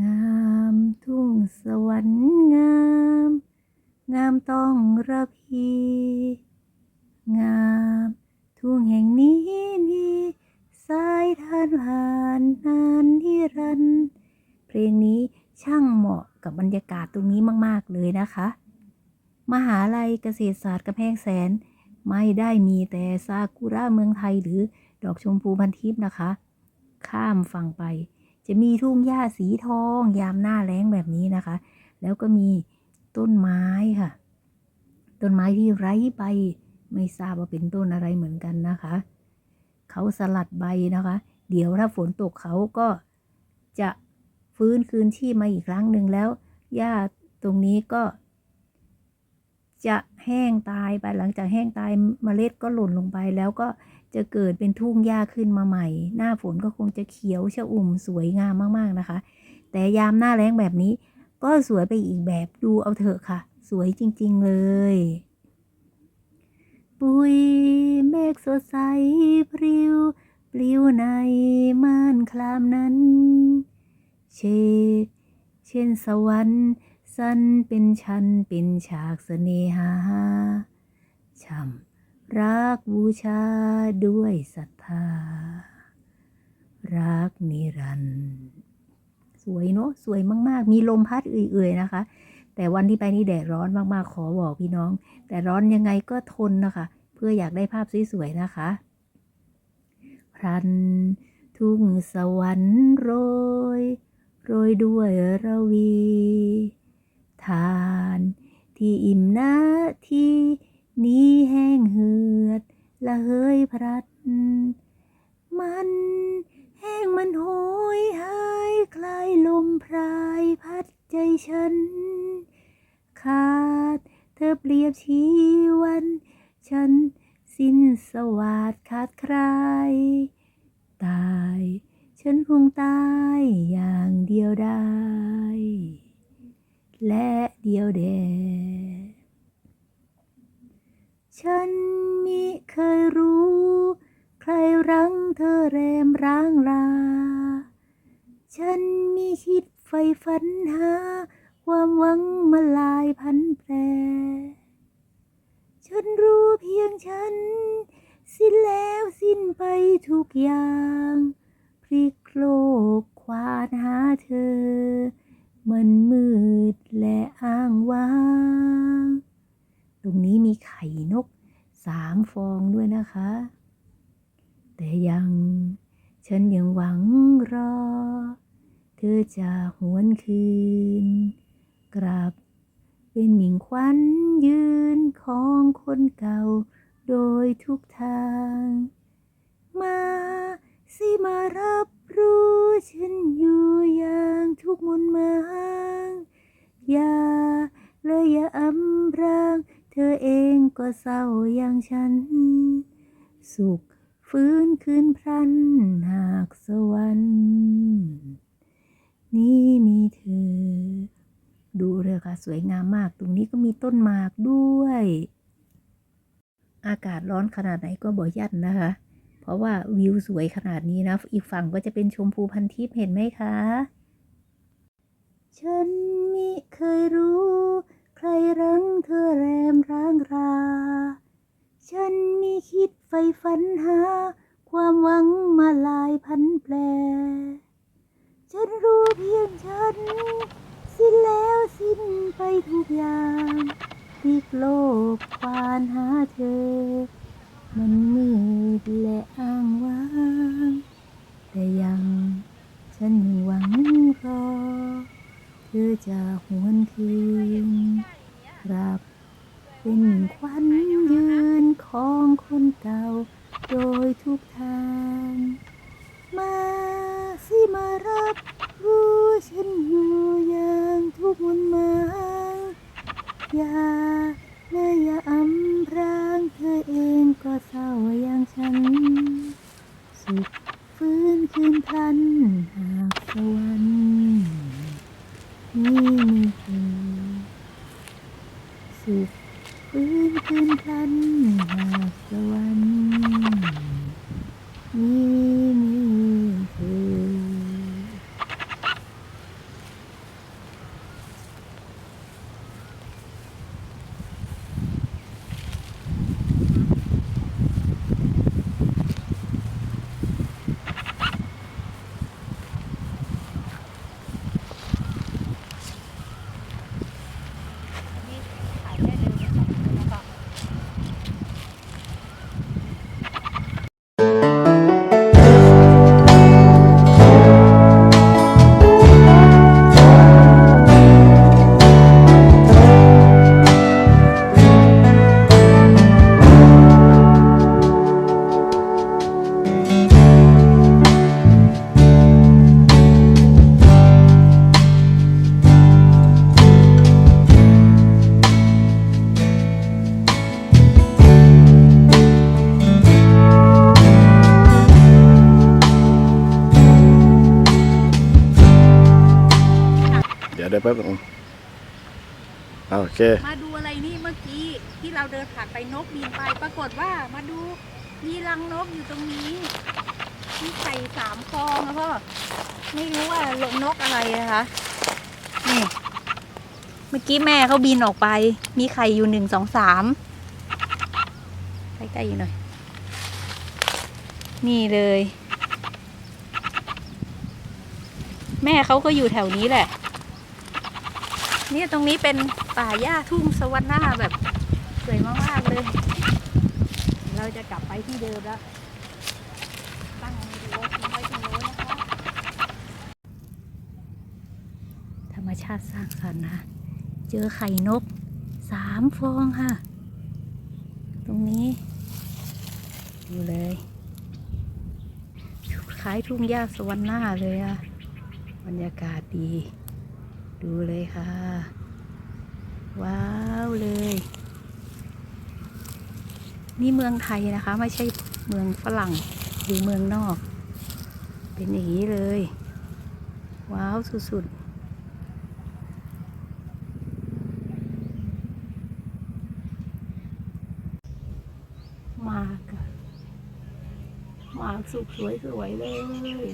งามทุ่งสวรรค์งาม งามต้องระพี งาม ทุ่งแห่งนี้นี่สายทานผ่านนานนิรันด์เพลงนี้ช่างเหมาะกับบรรยากาศตรงนี้มาก ๆ เลยนะคะ มหาลัยเกษตรศาสตร์กำแพงแสน ไม่ได้มีแต่ซากุระเมืองไทยหรือดอกชมพูพันทิพย์นะคะ ข้ามฝั่งไป จะมีทุ่งหญ้าสีทองยามหน้าแล้งแบบนี้นะคะ แล้วก็มีต้นไม้ค่ะ ต้นไม้ที่ไร้ใบไม่ทราบว่าเป็นต้นอะไรเหมือนกันนะคะ เขาสลัดใบนะคะ เดี๋ยวถ้าฝนตกเขาก็จะฟื้นคืนชีพมาอีกครั้งหนึ่งแล้วหญ้าตรงนี้ก็ จะแห้งตายไปหลังจากแห้งตายเมล็ดก็หล่นลงไปแล้วก็ จะเกิดเป็นทุ่งหญ้าขึ้นมาใหม่ หน้าฝนก็คงจะเขียวชอุ่มสวยงามมากๆนะคะ แต่ยามหน้าแล้งแบบนี้ ก็สวยไปอีกแบบดูเอาเถอะค่ะ สวยจริงๆเลย ปุยเมฆสดใสพริ้วปลิวในม่านคลามนั้น เชกเช่นสวรรค์ สันเป็นชั้นเป็นฉากเสน่หาช่ำ รักบูชาด้วยศรัทธา รักนิรันดร์สวยเนาะสวยมาก ๆ มีลมพัดเอื่อยๆนะคะ แต่วันที่ไปนี่แดดร้อนมากๆขอบอกพี่น้อง แต่ร้อนยังไงก็ทนนะคะ เพื่ออยากได้ภาพสวยๆนะคะพรันทุ่งสวรรค์โรย โรยด้วยระวี ทาน ที่อิ่มน้าที่ นี้แห้งเหือด ละเฮยพรัด มันแห้งมันโหยหายคลายลมพรายพัดใจฉัน ขาดเธอเปรียบชีวัน ฉันสิ้นสวัสดขาดใคร ตาย ฉันคงตายอย่างเดียวได้ และเดียวแด ฉันมิเคยรู้ ใครรั้งเธอแรมร้างลา ฉันมีคิดไฟฝันหา ความหวังมาลายพันแปร ฉันรู้เพียงฉัน สิ้นแล้วสิ้นไปทุกอย่าง พลิกโลกควานหาเธอ มันมืดและอ้างว้าง ตรงนี้มีไข่นกสามฟองด้วยนะคะ แต่ยังฉันยังหวังรอ เธอจะหวนคืน กลับเป็นหมิงควันยืนของคนเก่าโดยทุกทาง มาสิมารับรู้ฉันอยู่อย่างทุกมุนมาง อย่าเลยอย่าอำพราง เธอเองก็เศร้าอย่างฉัน สุขฟื้นคืนพรันหากสวรรค์นี่มีเธอ ดูเลยค่ะ สวยงามมาก ตรงนี้ก็มีต้นหมากด้วย อากาศร้อนขนาดไหนก็บ่ยันนะคะ เพราะว่าวิวสวยขนาดนี้นะ อีกฝั่งก็จะเป็นชมพูพันทิพย์เห็นไหมคะ ฉันมิเคยรู้ ใครรังเธอแรมร้างรา ฉันมีคิดไฟฝันหา ความหวังมาลายพันแปรฉันรู้เพียงฉัน สิ้นแล้วสิ้นไปทุกอย่างพลิกโลกควานหาเธอ มันมืดและอ้างว้าง แต่ยังฉันยังหวังรอ เธอจะหวนคืน รับ เป็นควันยืนของคนเก่า โดยทุกทาง มาสิมารับรู้ฉันอยู่อย่างทุกมนมาอย่าเลยอย่าอำพรางเธอเองก็เศร้าอย่างฉัน สุขฟื้นคืนพลันหากสวรรค์นี่มีเธอสุข ฟื้นคืนพลันหากสวรรค์นี่มี แป๊บนึงโอเค มาดูอะไรนี่เมื่อกี้ที่เราเดินผ่านไปนกบินไป ปรากฏว่ามาดูมีรังนกอยู่ตรงนี้มีไข่สามฟองนะพ่อไม่รู้ว่าลงนกอะไรนะคะนี่เมื่อกี้แม่เขาบินออกไป มีไข่อยู่หนึ่งสองสามใกล้ๆอยู่หน่อย นี่เลย แม่เขาก็อยู่แถวนี้แหละ นี่ตรงนี้เป็นป่าหญ้าทุ่งสวรรค์หน้าแบบสวยมากๆเลย เราจะกลับไปที่เดิมแล้ว ตั้งวิดีโอทิ้งไว้ตรงโน้นนะคะ ธรรมชาติสร้างสรรค์นะ เจอไข่นกสามฟองค่ะ ตรงนี้ ดูเลย คล้ายทุ่งหญ้าสวรรค์หน้าเลยอะบรรยากาศดี ดูเลยค่ะ ว้าวเลย นี่เมืองไทยนะคะ ไม่ใช่เมืองฝรั่งหรือเมืองนอก เป็นอย่างนี้เลย ว้าวสุดๆมากมากสุกสวยๆเลย